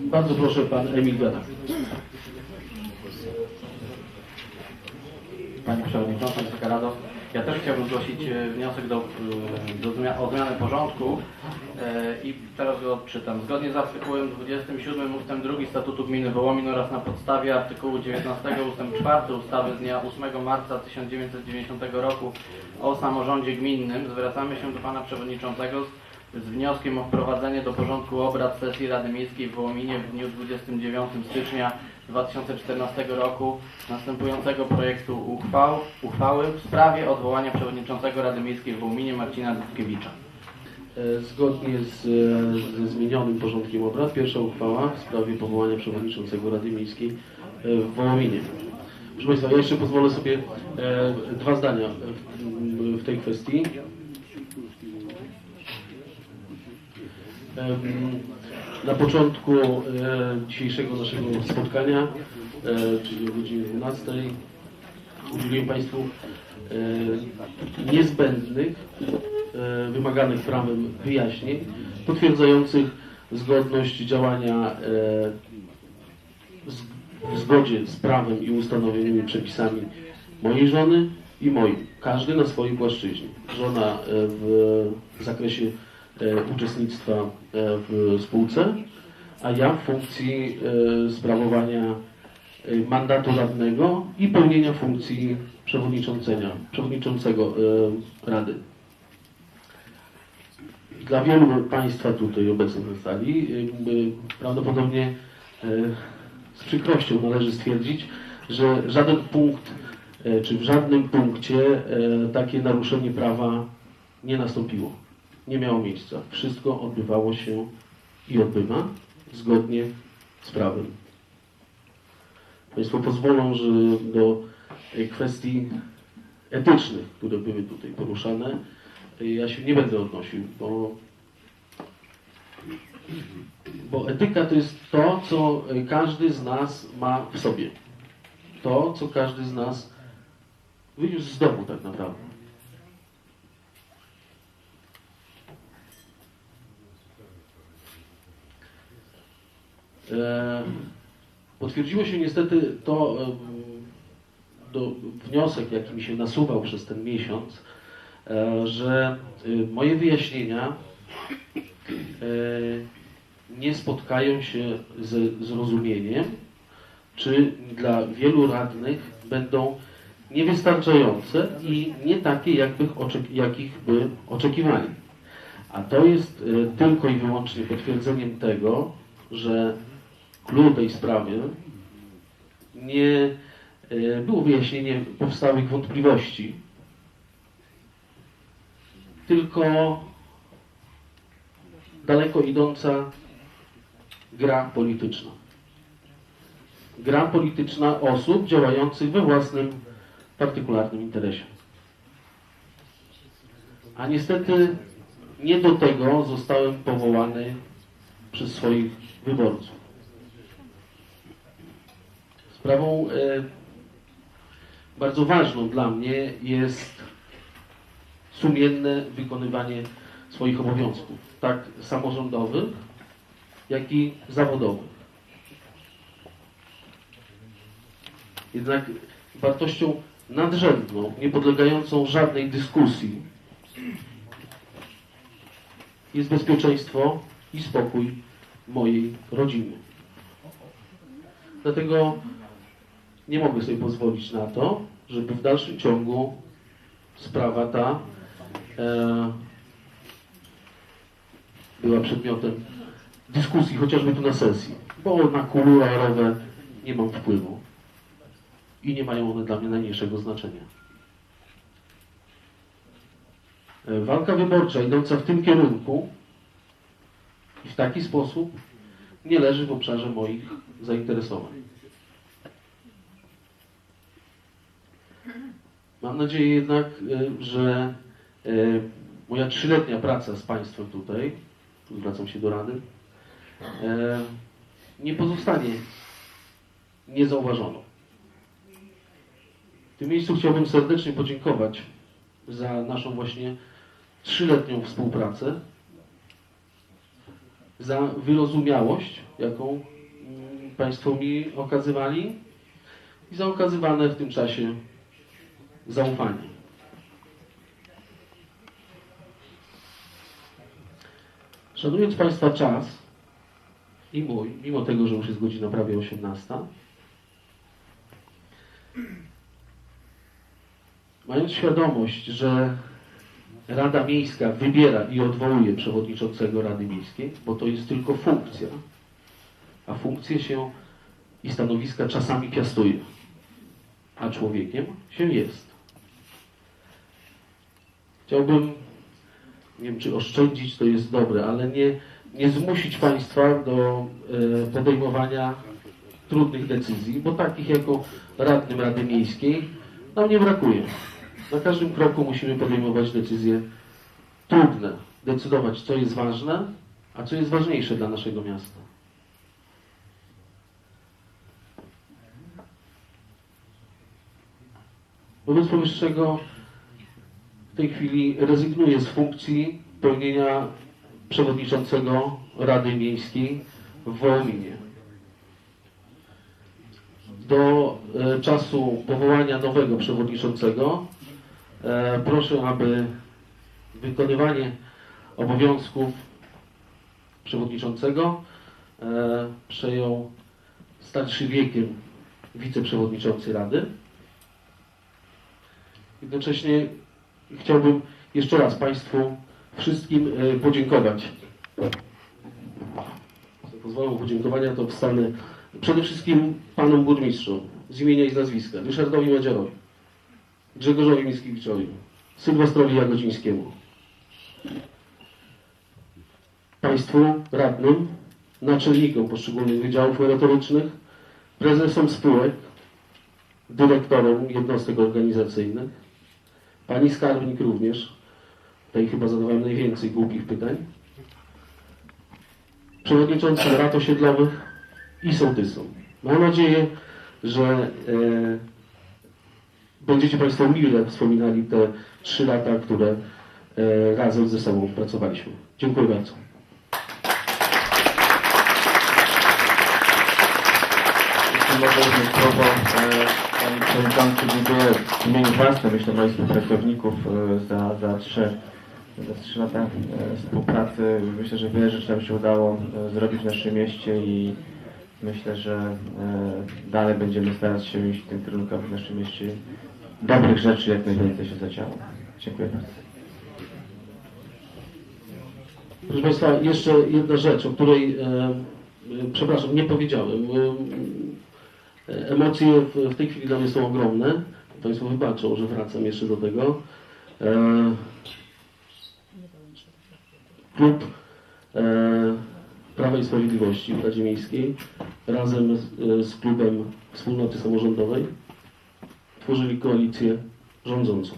Bardzo proszę, pan Emil Gada. Pani Przewodnicząca, Wysoka Rado. Ja też chciałbym zgłosić e, wniosek do, e, do zmian, o zmianę porządku e, i teraz go odczytam. Zgodnie z artykułem 27 ust. 2 Statutu Gminy Wołomin oraz na podstawie artykułu 19 ust. 4 ustawy z dnia 8 marca 1990 roku o samorządzie gminnym zwracamy się do Pana Przewodniczącego z, z wnioskiem o wprowadzenie do porządku obrad sesji Rady Miejskiej w Wołominie w dniu 29 stycznia 2014 roku następującego projektu uchwał, uchwały w sprawie odwołania przewodniczącego Rady Miejskiej w Wołominie Marcina Dudkiewicza. E, Zgodnie z, e, ze zmienionym porządkiem obrad, pierwsza uchwała w sprawie powołania przewodniczącego Rady Miejskiej e, w Wołominie. Proszę Państwa, ja jeszcze pozwolę sobie dwa zdania w, w tej kwestii. Na początku e, dzisiejszego naszego spotkania, e, czyli o godzinie 12, udzieliłem Państwu e, niezbędnych, wymaganych prawem wyjaśnień potwierdzających zgodność działania w zgodzie z prawem i ustanowionymi przepisami mojej żony i moim. Każdy na swojej płaszczyźnie. Żona w zakresie uczestnictwa e, w spółce, a ja w funkcji e, sprawowania e, mandatu radnego i pełnienia funkcji przewodniczącego, przewodniczącego e, Rady. Dla wielu Państwa tutaj obecnych na sali prawdopodobnie z przykrością należy stwierdzić, że żaden punkt, czy w żadnym punkcie takie naruszenie prawa nie nastąpiło. Nie miało miejsca. Wszystko odbywało się i odbywa zgodnie z prawem. Państwo pozwolą, że do kwestii etycznych, które były tutaj poruszane, ja się nie będę odnosił, bo, bo etyka to jest to, co każdy z nas ma w sobie. To, co każdy z nas wyniósł z domu tak naprawdę. Potwierdziło się niestety to em, do, wniosek, jaki mi się nasuwał przez ten miesiąc, e, że moje wyjaśnienia e, nie spotkają się ze zrozumieniem, czy dla wielu radnych będą niewystarczające i nie takie, jakich by oczekiwali. A to jest e, tylko i wyłącznie potwierdzeniem tego, że klucz tej sprawy nie e, było wyjaśnieniem powstałych wątpliwości, tylko daleko idąca gra polityczna. Gra polityczna osób działających we własnym partykularnym interesie. A niestety nie do tego zostałem powołany przez swoich wyborców. Sprawą e, bardzo ważną dla mnie jest sumienne wykonywanie swoich obowiązków, tak samorządowych, jak i zawodowych. Jednak wartością nadrzędną, nie podlegającą żadnej dyskusji jest bezpieczeństwo i spokój mojej rodziny. Dlatego nie mogę sobie pozwolić na to, żeby w dalszym ciągu sprawa ta e, była przedmiotem dyskusji, chociażby tu na sesji, bo na kuluarowe nie mam wpływu i nie mają one dla mnie najmniejszego znaczenia. E, Walka wyborcza idąca w tym kierunku i w taki sposób nie leży w obszarze moich zainteresowań. Mam nadzieję jednak, e, że e, moja trzyletnia praca z Państwem tutaj, tu zwracam się do Rady, e, nie pozostanie niezauważoną. W tym miejscu chciałbym serdecznie podziękować za naszą właśnie trzyletnią współpracę, za wyrozumiałość, jaką mm, Państwo mi okazywali i za okazywane w tym czasie zaufanie. Szanując Państwa czas i mój, mimo tego, że już jest godzina prawie 18, mając świadomość, że Rada Miejska wybiera i odwołuje przewodniczącego Rady Miejskiej, bo to jest tylko funkcja, a funkcje się i stanowiska czasami piastuje, a człowiekiem się jest. Chciałbym, nie wiem czy oszczędzić to jest dobre, ale nie, nie zmusić Państwa do e, podejmowania trudnych decyzji, bo takich jako radnym Rady Miejskiej nam nie brakuje. Na każdym kroku musimy podejmować decyzje trudne, decydować, co jest ważne, a co jest ważniejsze dla naszego miasta. Wobec powyższego w tej chwili rezygnuję z funkcji pełnienia przewodniczącego Rady Miejskiej w Wołominie. Do e, czasu powołania nowego przewodniczącego e, proszę, aby wykonywanie obowiązków przewodniczącego e, przejął starszy wiekiem wiceprzewodniczący Rady. Jednocześnie chciałbym jeszcze raz Państwu wszystkim e, podziękować. Pozwolą podziękowania, to wstanę przede wszystkim Panom Burmistrzom z imienia i z nazwiska, Ryszardowi Madziarowi, Grzegorzowi Mickiewiczowi, Sylwestrowi Jagodzińskiemu, Państwu radnym, naczelnikom poszczególnych wydziałów merytorycznych, prezesom spółek, dyrektorom jednostek organizacyjnych, Pani skarbnik również, tutaj chyba zadawałem najwięcej głupich pytań, przewodniczącym rad osiedlowych i sołtysom. Mam nadzieję, że e, będziecie Państwo mile wspominali te trzy lata, które e, razem ze sobą pracowaliśmy. Dziękuję bardzo. Słowo, e, Panie Przewodniczący, dziękuję w imieniu własnym, myślę moich współpracowników e, za, za, trzy, za trzy lata e, współpracy. Myślę, że wiele rzeczy nam się udało e, zrobić w naszym mieście i myślę, że dalej będziemy starać się iść w tym kierunku, w naszym mieście dobrych rzeczy jak najwięcej się zadziało. Dziękuję bardzo. Proszę Państwa, jeszcze jedna rzecz, o której, przepraszam, nie powiedziałem. E, emocje w, tej chwili dla mnie są ogromne. Państwo wybaczą, że wracam jeszcze do tego. E, klub e, Prawa i Sprawiedliwości w Radzie Miejskiej razem z klubem Wspólnoty Samorządowej tworzyli koalicję rządzącą.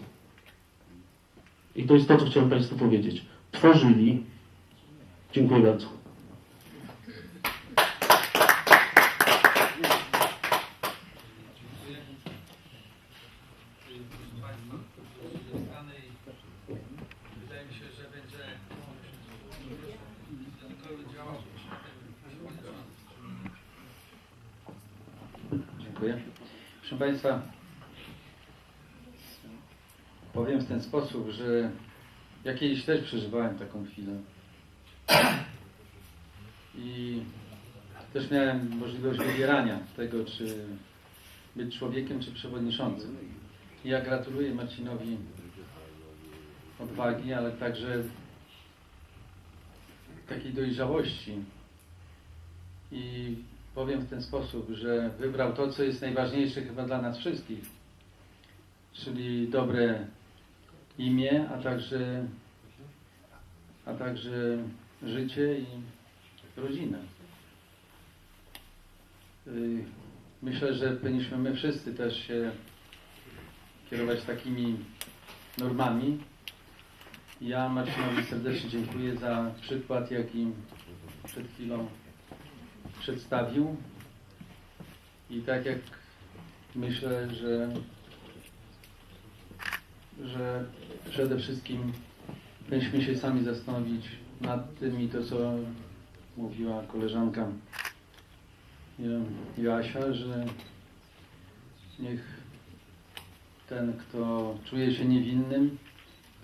I to jest to, co chciałem Państwu powiedzieć. Tworzyli Dziękuję bardzo. Wydaje mi się, że będzie dodatkowy działał przewodniczący. Dziękuję. Proszę Państwa, powiem w ten sposób, że ja kiedyś też przeżywałem taką chwilę. I też miałem możliwość wybierania tego, czy być człowiekiem, czy przewodniczącym. I ja gratuluję Marcinowi odwagi, ale także takiej dojrzałości. I powiem w ten sposób, że wybrał to, co jest najważniejsze chyba dla nas wszystkich, czyli dobre imię, a także, a także życie i rodzinę. Y, Myślę, że powinniśmy my wszyscy też się kierować takimi normami. Ja Marcinowi serdecznie dziękuję za przykład, jaki przed chwilą przedstawił. I tak jak myślę, że, że przede wszystkim powinniśmy się sami zastanowić nad tym i to, co mówiła koleżanka Joasia, że niech ten, kto czuje się niewinnym,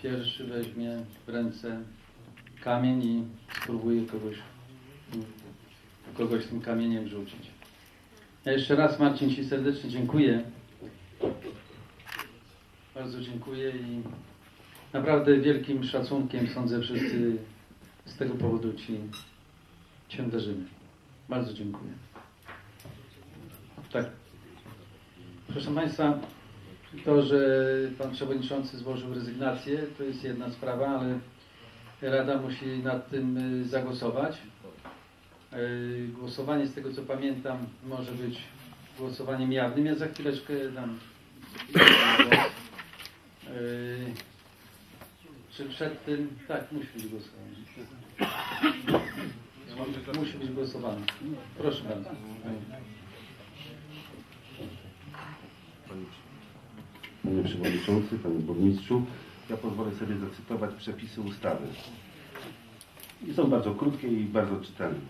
pierwszy weźmie w ręce kamień i spróbuje kogoś, kogoś tym kamieniem rzucić. Ja jeszcze raz Marcin Ci serdecznie dziękuję. Bardzo dziękuję i naprawdę wielkim szacunkiem sądzę wszyscy z tego powodu Ci Cię darzymy. Bardzo dziękuję. Tak. Proszę Państwa, to, że Pan Przewodniczący złożył rezygnację, to jest jedna sprawa, ale Rada musi nad tym y, zagłosować. Y, Głosowanie, z tego co pamiętam, może być głosowaniem jawnym. Ja za chwileczkę dam. Y, Czy przed tym... Tak, musi być głosowanie. Musi być głosowane. Proszę bardzo. Panie Przewodniczący, Panie Burmistrzu, ja pozwolę sobie zacytować przepisy ustawy. I są bardzo krótkie i bardzo czytelne.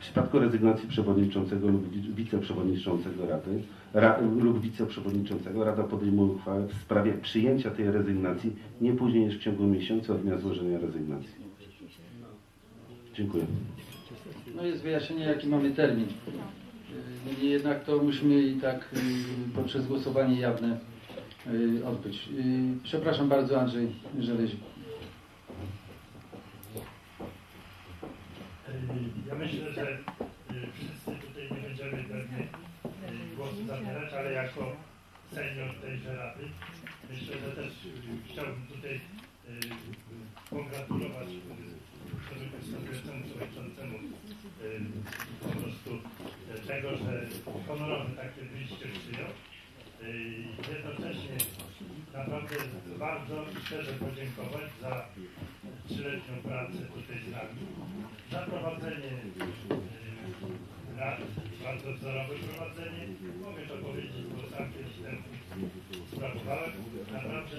W przypadku rezygnacji przewodniczącego lub wice- wiceprzewodniczącego Rady ra, lub wiceprzewodniczącego Rada podejmuje uchwałę w sprawie przyjęcia tej rezygnacji nie później niż w ciągu miesiąca od dnia złożenia rezygnacji. Dziękuję. No jest wyjaśnienie, jaki mamy termin. Niemniej jednak to musimy i tak yy, poprzez głosowanie jawne yy, odbyć. Yy, Przepraszam bardzo Andrzej Żelezik. Ja myślę, że y, wszyscy tutaj nie będziemy pewnie y, głosu zabierać, ale jako senior tejże rady myślę, że też chciałbym tutaj y, pogratulować przewodniczącemu przewodniczącemu po prostu tego, że honorowy takie wyjście przyjął. Y, Jednocześnie naprawdę bardzo i szczerze podziękować za trzyletnią pracę tutaj z nami, za prowadzenie y, rad, bardzo wzorowe prowadzenie. Mogę to powiedzieć, bo sam kiedyś ten sprawowałem. Naprawdę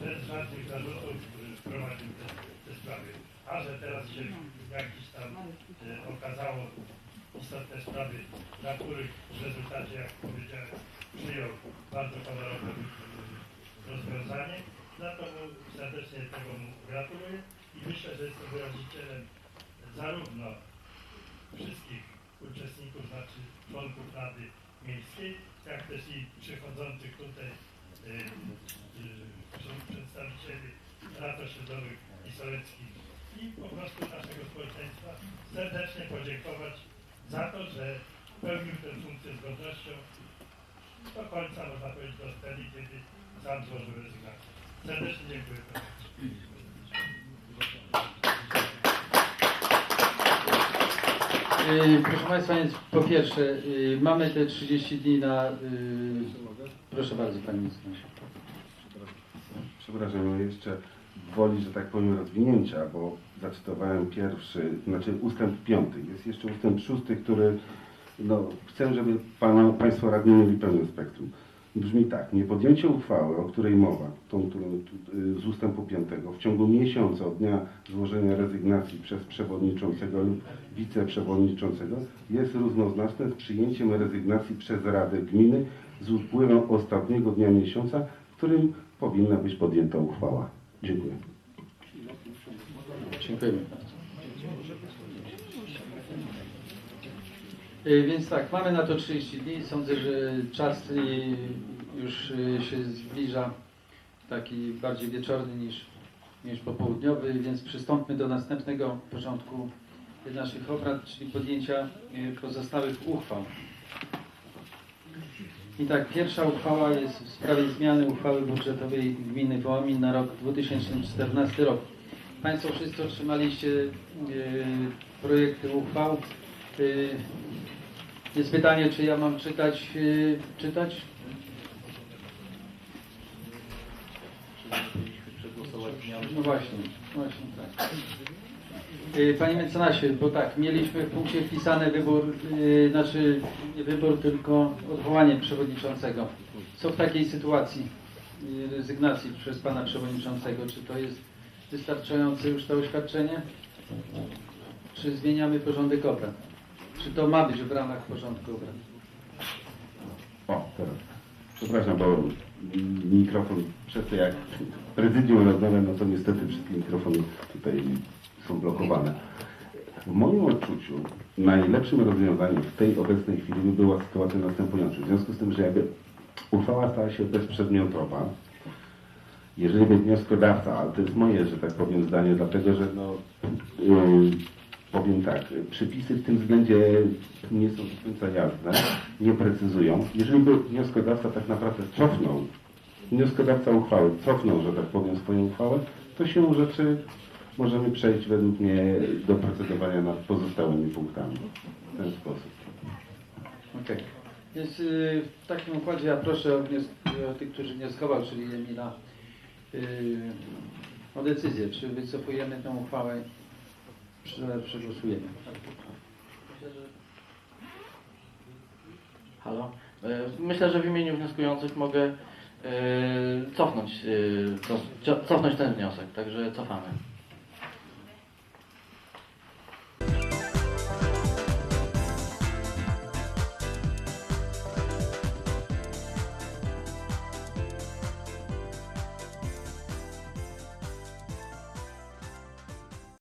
bez żadnych zarzutów y, prowadził te, te sprawy. A że teraz się jakiś tam y, okazało istotne sprawy, dla których w rezultacie, jak powiedziałem, przyjął bardzo honorowe rozwiązanie. Za to mu serdecznie tego mu gratuluję i myślę, że to wyrazicielem zarówno wszystkich uczestników, znaczy członków Rady Miejskiej, jak też i przychodzących tutaj y, y, przedstawicieli rad osiedlowych i soleckich i po prostu naszego społeczeństwa serdecznie podziękować za to, że pełnił tę funkcję z godnością do końca, można powiedzieć, do wtedy, kiedy sam złożył rezygnację. Serdecznie dziękuję. Yy, Proszę Państwa, więc po pierwsze, yy, mamy te 30 dni na... yy, Proszę bardzo Pani Mecenasie. Przepraszam, jeszcze woli, że tak powiem, rozwinięcia, bo zacytowałem pierwszy, znaczy ustęp piąty. Jest jeszcze ustęp szósty, który, no, chcę, żeby pana, Państwo radni mieli pełne spektrum. Brzmi tak, nie podjęcie uchwały, o której mowa, tą, y, z ustępu piątego, w ciągu miesiąca od dnia złożenia rezygnacji przez przewodniczącego lub wiceprzewodniczącego jest równoznaczne z przyjęciem rezygnacji przez Radę Gminy z upływem ostatniego dnia miesiąca, w którym powinna być podjęta uchwała. Dziękuję. Dziękujemy bardzo. Yy, Więc tak, mamy na to 30 dni. Sądzę, że czas yy, już yy, się zbliża taki bardziej wieczorny niż, niż popołudniowy, więc przystąpmy do następnego porządku naszych obrad, czyli podjęcia pozostałych uchwał. I tak, pierwsza uchwała jest w sprawie zmiany uchwały budżetowej gminy Wołomin na rok 2014 rok. Państwo wszyscy otrzymaliście projekty uchwał. E, jest pytanie, czy ja mam czytać? E, czytać? No właśnie, właśnie tak. E, Panie mecenasie, bo tak, mieliśmy w punkcie wpisane wybór, e, znaczy nie wybór, tylko odwołanie przewodniczącego. Co w takiej sytuacji e, rezygnacji przez pana przewodniczącego? Czy to jest wystarczające już to oświadczenie? czy zmieniamy porządek obrad? Czy to ma być w ramach porządku obrad? O, teraz. Przepraszam, bo mikrofon, przez to jak prezydium rozmawia, no to niestety wszystkie mikrofony tutaj są blokowane. W moim odczuciu najlepszym rozwiązaniem w tej obecnej chwili by była sytuacja następująca. W związku z tym, że jakby uchwała stała się bezprzedmiotowa, jeżeli by wnioskodawca, ale to jest moje, że tak powiem, zdanie, dlatego że no, yy, powiem tak, przepisy w tym względzie nie są do końca jasne, nie precyzują. Jeżeli by wnioskodawca tak naprawdę cofnął, wnioskodawca uchwały cofnął, że tak powiem, swoją uchwałę, to się rzeczy możemy przejść według mnie do procedowania nad pozostałymi punktami w ten sposób. Okej. Więc y, w takim układzie ja proszę o, o tych, którzy wnioskował, czyli Emila, y, o decyzję, czy wycofujemy tę uchwałę, przegłosujemy. Halo? E, Myślę, że w imieniu wnioskujących mogę e, cofnąć, e, cofnąć ten wniosek, także cofamy.